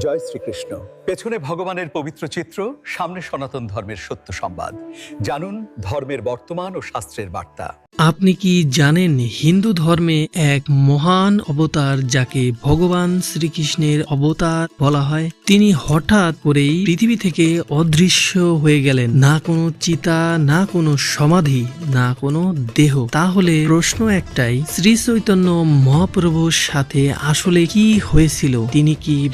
জয় শ্রীকৃষ্ণ। পেছনে ভগবানের পবিত্র চিত্র, সামনে সনাতন ধর্মের সত্য সংবাদ। জানুন ধর্মের বর্তমান ও শাস্ত্রের বার্তা। আপনি কি জানেন হিন্দু ধর্মে এক মহান অবতার যাকে ভগবান শ্রীকৃষ্ণের অবতার বলা হয়? তিনি হঠাৎ করেই পৃথিবী থেকে অদৃশ্য হয়ে গেলেন। না কোনো চিতা, না কোনো সমাধি, না কোনো দেহ। তাহলে প্রশ্ন একটাই, শ্রী চৈতন্য মহাপ্রভুর সাথে আসলে কি হয়েছিল? তিনি কি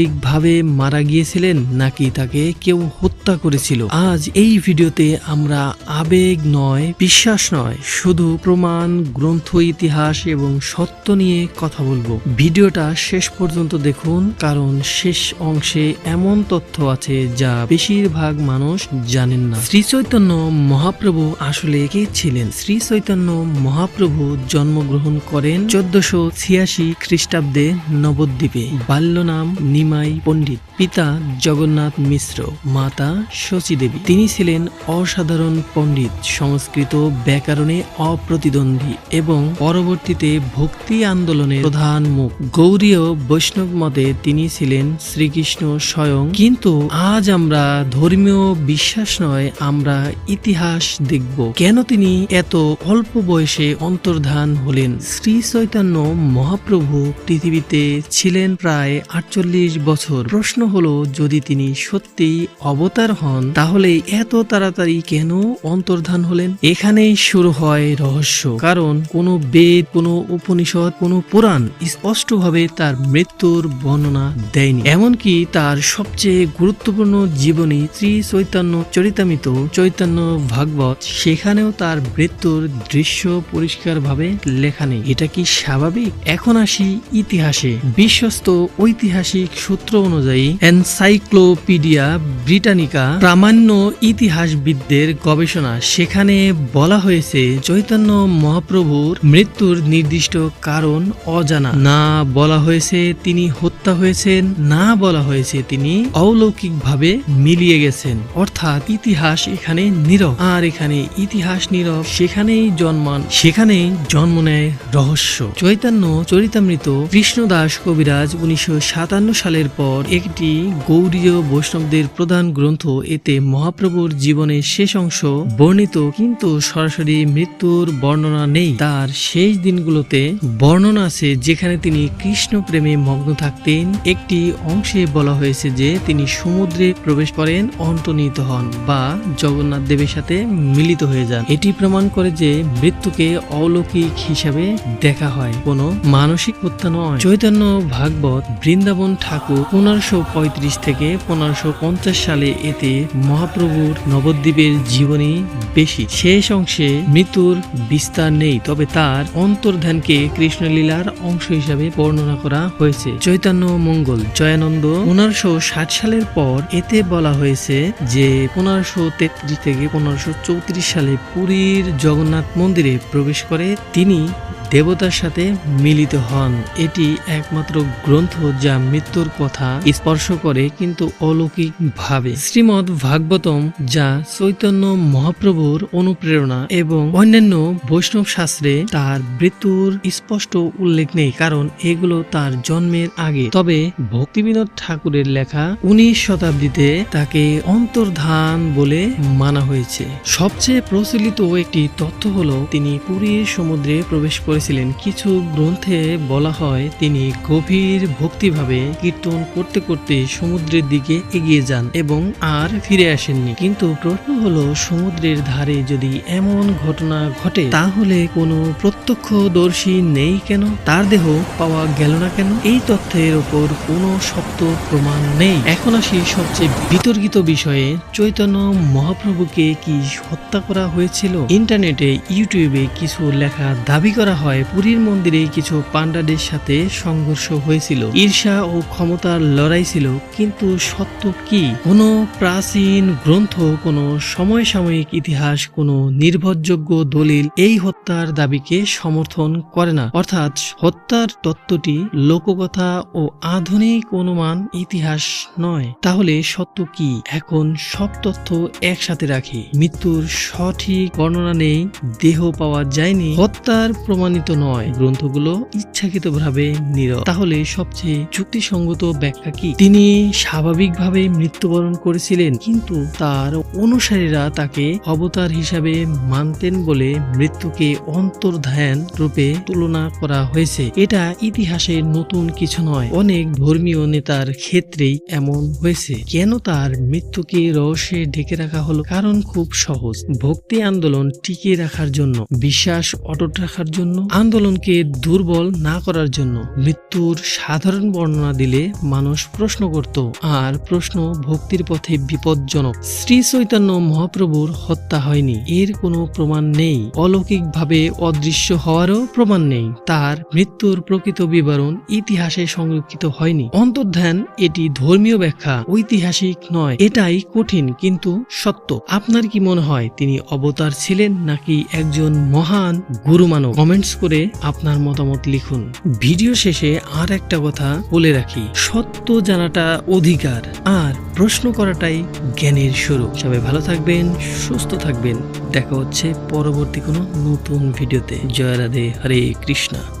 স্বাভাবিকভাবে মারা গিয়েছিলেন নাকি তাকে কেউ হত্যা করেছিল? আজ এই ভিডিওতে আমরা আবেগ নয়, বিশ্বাস নয়, শুধু প্রমাণ, গ্রন্থ, ইতিহাস এবং সত্য নিয়ে কথা বলব। ভিডিওটা শেষ পর্যন্ত দেখুন, কারণ শেষ অংশে এমন তথ্য আছে যা বেশিরভাগ মানুষ জানেন না। শ্রী চৈতন্য মহাপ্রভু আসলে কে ছিলেন? শ্রী চৈতন্য মহাপ্রভু জন্মগ্রহণ করেন চোদ্দশো ছিয়াশি খ্রিস্টাব্দে নবদ্বীপে। বাল্য নাম নিমাই পণ্ডিত পিতা জগন্নাথ মিশ্র, মাতা শচী দেবী। তিনি ছিলেন অসাধারণ পণ্ডিত, সংস্কৃত ব্যাকরণে অপ্রতিদ্বন্দ্বী এবং পরবর্তীতে ভক্তি আন্দোলনের প্রধান মুখ। গৌরীয় বৈষ্ণব মতে তিনি ছিলেন শ্রীকৃষ্ণ স্বয়ং। কিন্তু আজ আমরা ধর্মীয় বিশ্বাস নয়, আমরা ইতিহাস দেখব। কেন তিনি এত অল্প বয়সে অন্তর্ধান হলেন? শ্রী চৈতন্য মহাপ্রভু পৃথিবীতে ছিলেন প্রায় আটচল্লিশ বছর। প্রশ্ন হলো, যদি তিনি সত্যি অবতার হন, তাহলে এত তাড়াতাড়ি কেন অন্তর্ধান হলেন? এখানেই শুরু হয় রহস্য। কারণ কোনো বেদ, কোনো উপনিষদ, কোনো পুরাণ স্পষ্টভাবে তার মৃত্যুর বর্ণনা দেয়নি। এমনকি তার সবচেয়ে গুরুত্বপূর্ণ জীবনী শ্রী চৈতন্য চরিতামিত চৈতন্য ভাগবত, সেখানেও তার মৃত্যুর দৃশ্য পরিষ্কারভাবে লেখা নেই। এটা কি স্বাভাবিক? এখন আসি ইতিহাসে। বিশ্বস্ত ঐতিহাসিক সূত্র অনুযায়ী, এনসাইক্লোপিডিয়া ব্রিটানিকা প্রামাণ্য ইতিহাসবিদদের গবেষণা সেখানে বলা হয়েছে চৈতন্য মহাপ্রভুর মৃত্যুর নির্দিষ্ট কারণ অজানা। না বলা হয়েছে তিনি হত্যা হয়েছেন, না বলা হয়েছে তিনি অলৌকিকভাবে মিলিয়ে গেছেন। অর্থাৎ ইতিহাস এখানে নীরব। আর এখানে ইতিহাস নীরব, সেখানেই জন্মান, সেখানেই জন্ম নেয় রহস্য। চৈতন্য চরিতামৃত কৃষ্ণদাস কবিরাজ উনিশশো সাতান্ন সালের পর একটি গৌরীয় বৈষ্ণবদের প্রধান গ্রন্থ, এতে মহাপ্রভুর জীবনের শেষ অংশ বর্ণিত, কিন্তু সরাসরি মৃত্যুর বর্ণনা নেই। তার শেষ দিনগুলোতে বর্ণনা আছে, যেখানে তিনি কৃষ্ণ প্রেমে মগ্ন থাকতেন। একটি অংশে বলা হয়েছে যে, তিনি সমুদ্রে প্রবেশ করেন, অন্তর্নিহিত হন বা জগন্নাথ দেবের সাথে মিলিত হয়ে যান। এটি প্রমাণ করে যে, মৃত্যুকে অলৌকিক হিসাবে দেখা হয়। কোনো মানসিক হত্যা নয়। চৈতন্য ভাগবত বৃন্দাবন ঠাকুর পনেরোশো পঁয়ত্রিশ থেকে পনেরোশো পঞ্চাশ সালে এতে মহাপ্রভুর নবদ্বীপের জীবনী বেশি। শেষ অংশে মৃত্যুর বিস্তার নেই, তবে তার অন্তর্ধানকে কৃষ্ণলীলার অংশ হিসাবে বর্ণনা করা হয়েছে। চৈতন্য মঙ্গল জয়ানন্দ পনেরোশো ষাট সালের পর এতে বলা হয়েছে যে পনেরোশো তেত্রিশ থেকে পনেরোশো চৌত্রিশ সালে পুরীর জগন্নাথ মন্দিরে প্রবেশ করে তিনি দেবতার সাথে মিলিত হন। এটি একমাত্র গ্রন্থ যা মৃত্যুর কথা স্পর্শ করে কিন্তু অলৌকিক ভাবে শ্রীমদ ভাগবতম যা চৈতন্য মহাপ্রভুর অনুপ্রেরণা এবং অন্যান্য বৈষ্ণব শাস্ত্রে তার মৃত্যুর স্পষ্ট উল্লেখ নেই, কারণ এগুলো তার জন্মের আগে। তবে ভক্তিবিনোদ ঠাকুরের লেখা উনিশ শতাব্দীতে তাকে অন্তর্ধান বলে মানা হয়েছে। সবচেয়ে প্রচলিত একটি তথ্য হলো, তিনি পুরীর সমুদ্রে প্রবেশ করেছিলেন। কিছু গ্রন্থে বলা হয় তিনি গভীর ভক্তিভাবে কীর্তন করতে করতে সমুদ্রের দিকে এগিয়ে যান এবং আর ফিরে আসেননি। কিন্তু প্রশ্ন হলো, সমুদ্রের ধারে যদি এমন ঘটনা ঘটে, তাহলে কোনো প্রত্যক্ষদর্শী নেই কেন? তার দেহ পাওয়া গেল না কেন? এই তথ্যের ওপর কোনো শক্ত প্রমাণ নেই। এখন আসি সবচেয়ে বিতর্কিত বিষয়ে। চৈতন্য মহাপ্রভুকে কি হত্যা করা হয়েছিল? ইন্টারনেটে, ইউটিউবে কিছু লেখা দাবি করা হয় পুরীর মন্দিরে কিছু পান্ডাদের সাথে সংঘর্ষ হয়েছিল। ঈর্ষা ও ক্ষমতার লড়াই ছিল, কিন্তু সত্য কি? কোনো প্রাচীন গ্রন্থ, কোনো সময় সাময়িক ইতিহাস, কোনো নির্ভরযোগ্য দলিল এই হত্যার দাবিকে সমর্থন করে না। অর্থাৎ হত্যার তত্ত্বটি লোককথা ও আধুনিক অনুমান ইতিহাস নয়। তাহলে সত্য কি? এখন সব তথ্য একসাথে রাখি। মৃত্যুর সঠিক বর্ণনা নেই, দেহ পাওয়া যায়নি, হত্যার প্রমাণিত প্রমাণিত নয়। গ্রন্থগুলো ইচ্ছাকৃতভাবে নীরব তাহলে সবচেয়ে যুক্তিসঙ্গত ব্যাখ্যা কি? তিনি স্বাভাবিকভাবে মৃত্যুবরণ করেছিলেন, কিন্তু তার অনুসারীরা তাকে অবতার হিসাবে মানতেন বলে মৃত্যুকে অন্তর্ধান রূপে তুলনা করা হয়েছে। এটা ইতিহাসে নতুন কিছু নয়। অনেক ধর্মীয় নেতার ক্ষেত্রেই এমন হয়েছে। কেন তার মৃত্যুকে রহস্যে ঢেকে রাখা হলো? কারণ খুব সহজ। ভক্তি আন্দোলন টিকিয়ে রাখার জন্য, বিশ্বাস অটুট রাখার জন্য আন্দোলনকে দুর্বল না করার জন্য মৃত্যুর সাধারণ বর্ণনা দিলে মানুষ প্রশ্ন করত, আর প্রশ্ন ভক্তির পথে বিপজ্জনক। শ্রী চৈতন্য মহাপ্রভুর হত্যা হয়নি, এর কোনো প্রমাণ নেই। অলৌকিকভাবে অদৃশ্য হওয়ারও প্রমাণ নেই। তার মৃত্যুর প্রকৃত বিবরণ ইতিহাসে সংরক্ষিত হয়নি। অন্তর্ধান এটি ধর্মীয় ব্যাখ্যা, ঐতিহাসিক নয়, এটাই কঠিন কিন্তু সত্য। আপনার কি মনে হয়, তিনি অবতার ছিলেন নাকি একজন মহান গুরু মানব কমেন্টস করে আপনার মতামত লিখুন। ভিডিও শেষে আর একটা কথা বলে রাখি, সত্য জানাটা অধিকার, আর প্রশ্ন করাটাই জ্ঞানের শুরু। সবাই ভালো থাকবেন, সুস্থ থাকবেন। দেখা হচ্ছে পরবর্তী কোনো নতুন ভিডিওতে। জয় রাধে, হরে কৃষ্ণা।